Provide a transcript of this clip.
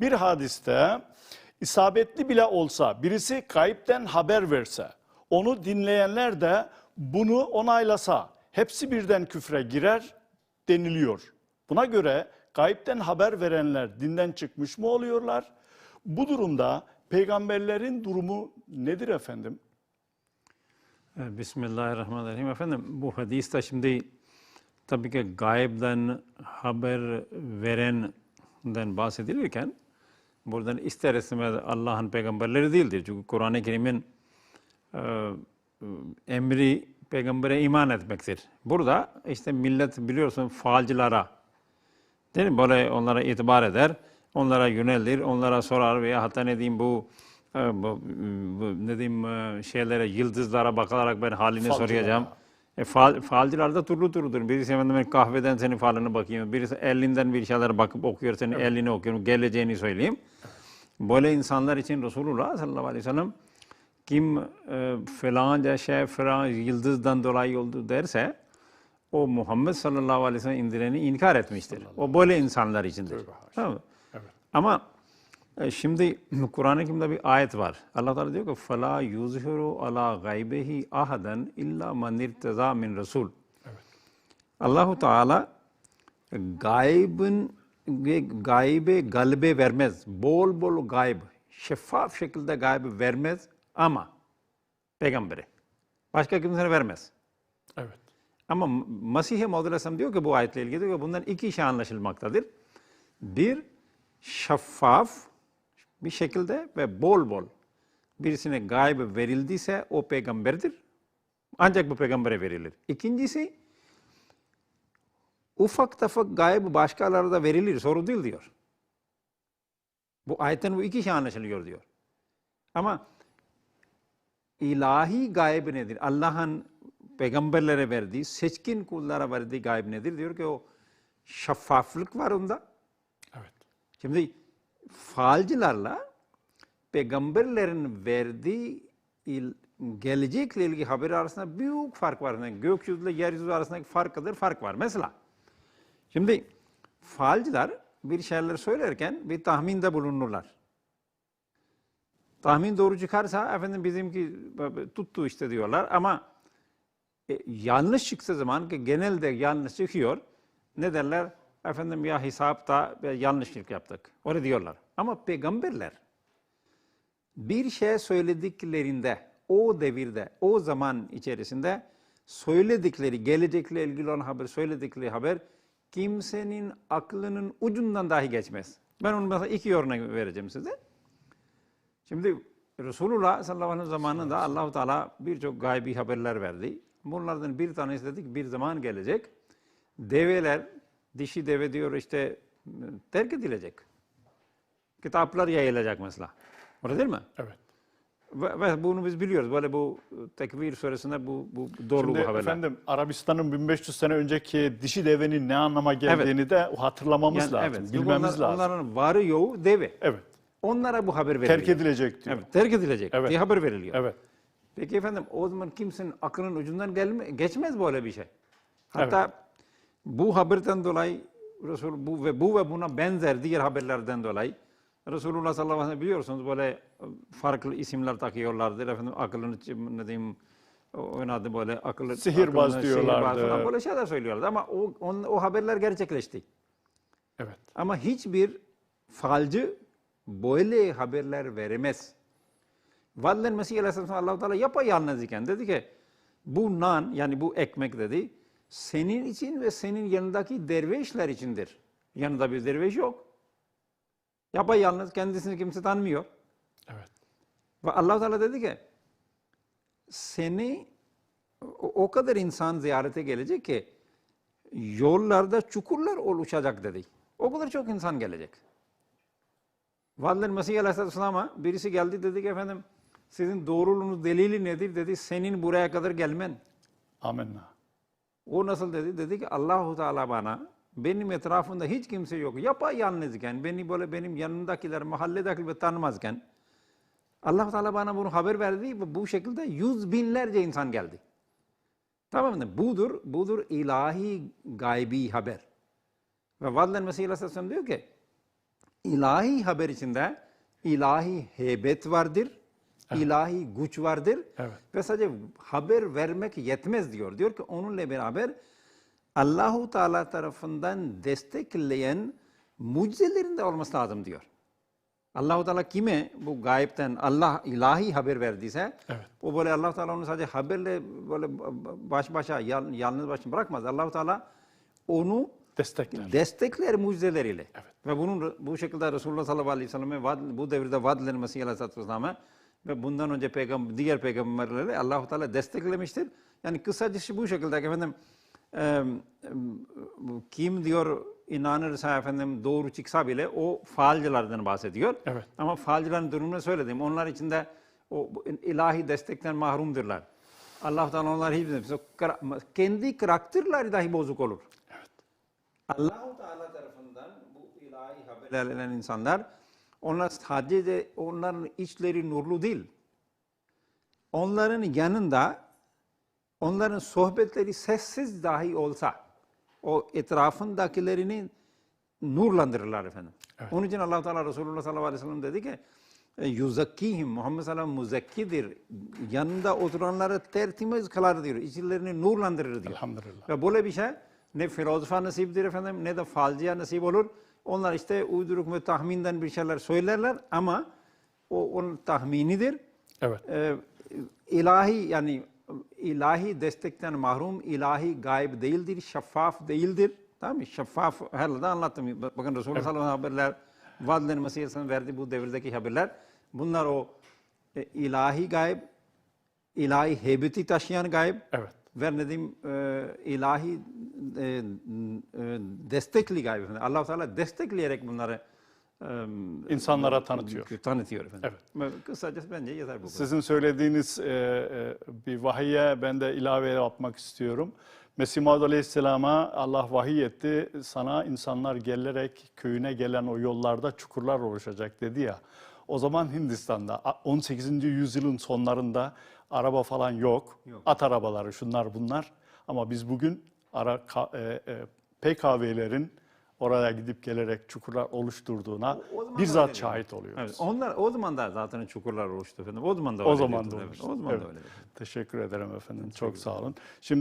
Bir hadiste isabetli bile olsa birisi kayıpten haber verse, onu dinleyenler de bunu onaylasa hepsi birden küfre girer deniliyor. Buna göre kayıpten haber verenler dinden çıkmış mı oluyorlar? Bu durumda peygamberlerin durumu nedir efendim? Evet, Bismillahirrahmanirrahim. Efendim bu hadiste şimdi tabii ki gaybden haber verenden bahsedilirken buradan ister istemez Allah'ın peygamberleri değildir. Çünkü Kur'an-ı Kerim'in e, emri peygambere iman etmektir. Burada işte millet biliyorsun falcılara değil mi? Böyle onlara itibar eder, onlara yönelir, onlara sorar veya hatta ne diyeyim bu e, bu, bu ne diyeyim e, şeylere, yıldızlara bakarak ben halini Falcılara. soracağım. E, fal, falcılar da türlü türlüdür. Birisi ben kahveden senin falını bakayım. Birisi elinden bir şeyler bakıp okuyor, senin elini okuyorum, geleceğini söyleyeyim. Böyle insanlar için Resulullah sallallahu aleyhi ve sellem kim e, falanca şey falan yıldızdan dolayı oldu derse o Muhammed sallallahu aleyhi ve sellem indireni inkar etmiştir. O böyle insanlar içindir. Tamam mı? Evet. Ama şimdi Kur'an-ı Kerim'de bir ayet var. Allah Teala diyor ki فَلَا يُظْهِرُ عَلَى غَيْبِهِ أَحَدًا اِلَّا مَنْ اِرْتَزَى مِنْ Resul. Allahu Teala gaybın ve gaybe galbe vermez. Bol bol gayb, şeffaf şekilde gaybı vermez ama peygambere. Başka kimsene vermez. Evet. Ama Mesih-i Maud Aleyhisselam diyor ki bu ayetle ilgili diyor ki bundan iki şey anlaşılmaktadır. Bir, şeffaf bir şekilde ve bol bol birisine gaybı verildiyse o peygamberdir. Ancak bu peygambere verilir. İkincisi, ufak tefek gaybı başkalarına da verilir, sorun değil diyor. Bu ayetten bu iki şey anlaşılıyor diyor. Ama ilahi gayb nedir? Allah'ın peygamberlere verdiği, seçkin kullara verdiği gayb nedir? Diyor ki o şeffaflık var onda. Evet. Şimdi falcılarla peygamberlerin verdiği il, gelecekle ilgili haber arasında büyük fark var. Yani gökyüzüyle yeryüzü arasındaki fark kadar fark var. Mesela şimdi falcılar bir şeyler söylerken bir tahminde bulunurlar. Tahmin doğru çıkarsa efendim bizimki tuttu işte diyorlar ama e, yanlış çıksa zaman ki genelde yanlış çıkıyor ne derler? Efendim ya hesapta yanlışlık yaptık. Öyle diyorlar. Ama peygamberler bir şey söylediklerinde o devirde, o zaman içerisinde söyledikleri, gelecekle ilgili olan haber, söyledikleri haber kimsenin aklının ucundan dahi geçmez. Ben onun mesela iki örnek vereceğim size. Şimdi Resulullah sallallahu aleyhi ve sellem zamanında Allahu Teala birçok gaybi haberler verdi. Bunlardan bir tanesi dedik bir zaman gelecek. Develer, dişi deve diyor işte terk edilecek. Kitaplar yayılacak mesela. Öyle değil mi? Evet. Ve, ve bunu biz biliyoruz. Böyle bu Tekvir suresinde bu, bu doğru Şimdi bu haberler. efendim Arabistan'ın 1500 sene önceki dişi devenin ne anlama geldiğini de hatırlamamız Yani lazım, evet. Bilmemiz onlar- lazım. Onların varı yoğu deve. Evet. Onlara bu haber veriliyor. Terk edilecek diyor. Evet, terk edilecek Evet. diye haber veriliyor. Evet. Peki efendim o zaman kimsenin aklının ucundan gelme, geçmez böyle bir şey. Hatta bu haberden dolayı Resul bu ve bu ve buna benzer diğer haberlerden dolayı Resulullah sallallahu aleyhi ve sellem biliyorsunuz böyle farklı isimler takıyorlardı. Efendim akılını ne diyeyim oynadı böyle akıllı Sihirbaz aklını- diyorlardı. falan böyle şeyler söylüyorlardı ama o, on- o haberler gerçekleşti. Evet. Ama hiçbir falcı böyle haberler veremez. Vallen Mesih Aleyhisselam Allah-u Teala yapayalnız iken dedi ki bu nan yani bu ekmek dedi senin için ve senin yanındaki dervişler içindir. Yanında bir derviş yok. Yapayalnız kendisini kimse tanımıyor. Evet. Ve allah Teala dedi ki seni o kadar insan ziyarete gelecek ki yollarda çukurlar oluşacak dedi. O kadar çok insan gelecek. Vallahi Mesih Aleyhisselam'a birisi geldi dedi ki efendim sizin doğruluğunuz delili nedir dedi. Senin buraya kadar gelmen. Amenna. O nasıl dedi? Dedi ki Allahu Teala bana benim etrafımda hiç kimse yok. Yapayalnızken beni böyle benim yanımdakiler mahalledekiler tanımazken Allah Teala bana bunu haber verdi ve bu şekilde yüz binlerce insan geldi. Tamam mı? Budur, budur ilahi gaybi haber. Ve Vadlen Mesih Aleyhisselam diyor ki ilahi haber içinde ilahi heybet vardır, ilahi güç vardır. Evet. Ve sadece haber vermek yetmez diyor. Diyor ki onunla beraber Allahu Teala tarafından destekleyen mucizelerin de olması lazım diyor. Allahu Teala kime bu gayipten Allah ilahi haber verdiyse Evet. o böyle Allah Teala onu sadece haberle böyle baş başa yal- yalnız başına bırakmaz. Allahu Teala onu Destekler. destekler mucizeleriyle. Ve bunun bu şekilde Resulullah sallallahu aleyhi ve selleme bu devirde vaad edilen Mesih aleyhisselatü vesselam'a ve bundan önce peygam diğer peygamberleri Allah Teala desteklemiştir. Yani kısacası bu şekilde efendim e, kim diyor inanırsa efendim doğru çıksa bile o faalcilerden bahsediyor. Evet. Ama faalcilerin durumunu söyledim. Onlar içinde o ilahi destekten mahrumdurlar. Allah Teala onlar hiç kendi karakterleri dahi bozuk olur. Allahu Teala tarafından bu ilahi haberler insanlar onlar sadece onların içleri nurlu değil. Onların yanında onların sohbetleri sessiz dahi olsa o etrafındakilerini nurlandırırlar efendim. Onun için Allah Teala Resulullah sallallahu aleyhi ve sellem dedi ki e, yuzakkihim Muhammed sallallahu aleyhi ve sellem muzekkidir. Yanında oturanları tertemiz kılar diyor. İçlerini nurlandırır diyor. Elhamdülillah. Ve böyle bir şey ne filozofa nasiptir efendim ne de falcıya nasip olur. Onlar işte uyduruk ve tahminden bir şeyler söylerler ama o onun tahminidir. Evet. Ee, ilahi yani ilahi destekten mahrum, ilahi gayb değildir, şeffaf değildir. Tamam mı? Şeffaf herhalde anlattım. Bakın Resulullah sallallahu aleyhi ve sellem haberler, vaadlerin Mesih Aleyhisselam verdiği bu devirdeki haberler. Bunlar o e, ilahi gayb, ilahi heybeti taşıyan gayb, Evet. Ve ne diyeyim e, ilahi e, e, destekli gayb. efendim. allah Teala destekleyerek bunları e, İnsanlara tanıtıyor. Tanıtıyor efendim. Evet. Kısacası bence yeter bu. Sizin söylediğiniz e, e, bir vahiye ben de ilave yapmak istiyorum. Mesih Maud Aleyhisselam'a Allah vahiy etti. Sana insanlar gelerek köyüne gelen o yollarda çukurlar oluşacak dedi ya. O zaman Hindistan'da a- 18. yüzyılın sonlarında araba falan yok. Yok. At arabaları şunlar bunlar. Ama biz bugün ara e, e, PKV'lerin oraya gidip gelerek çukurlar oluşturduğuna O- o bizzat şahit oluyoruz. Evet, onlar o zaman da zaten çukurlar oluştu efendim. O zaman da O öyle zaman evet. O zaman Evet. da öyle. Teşekkür ederim efendim. Çok sağ olun. Şimdi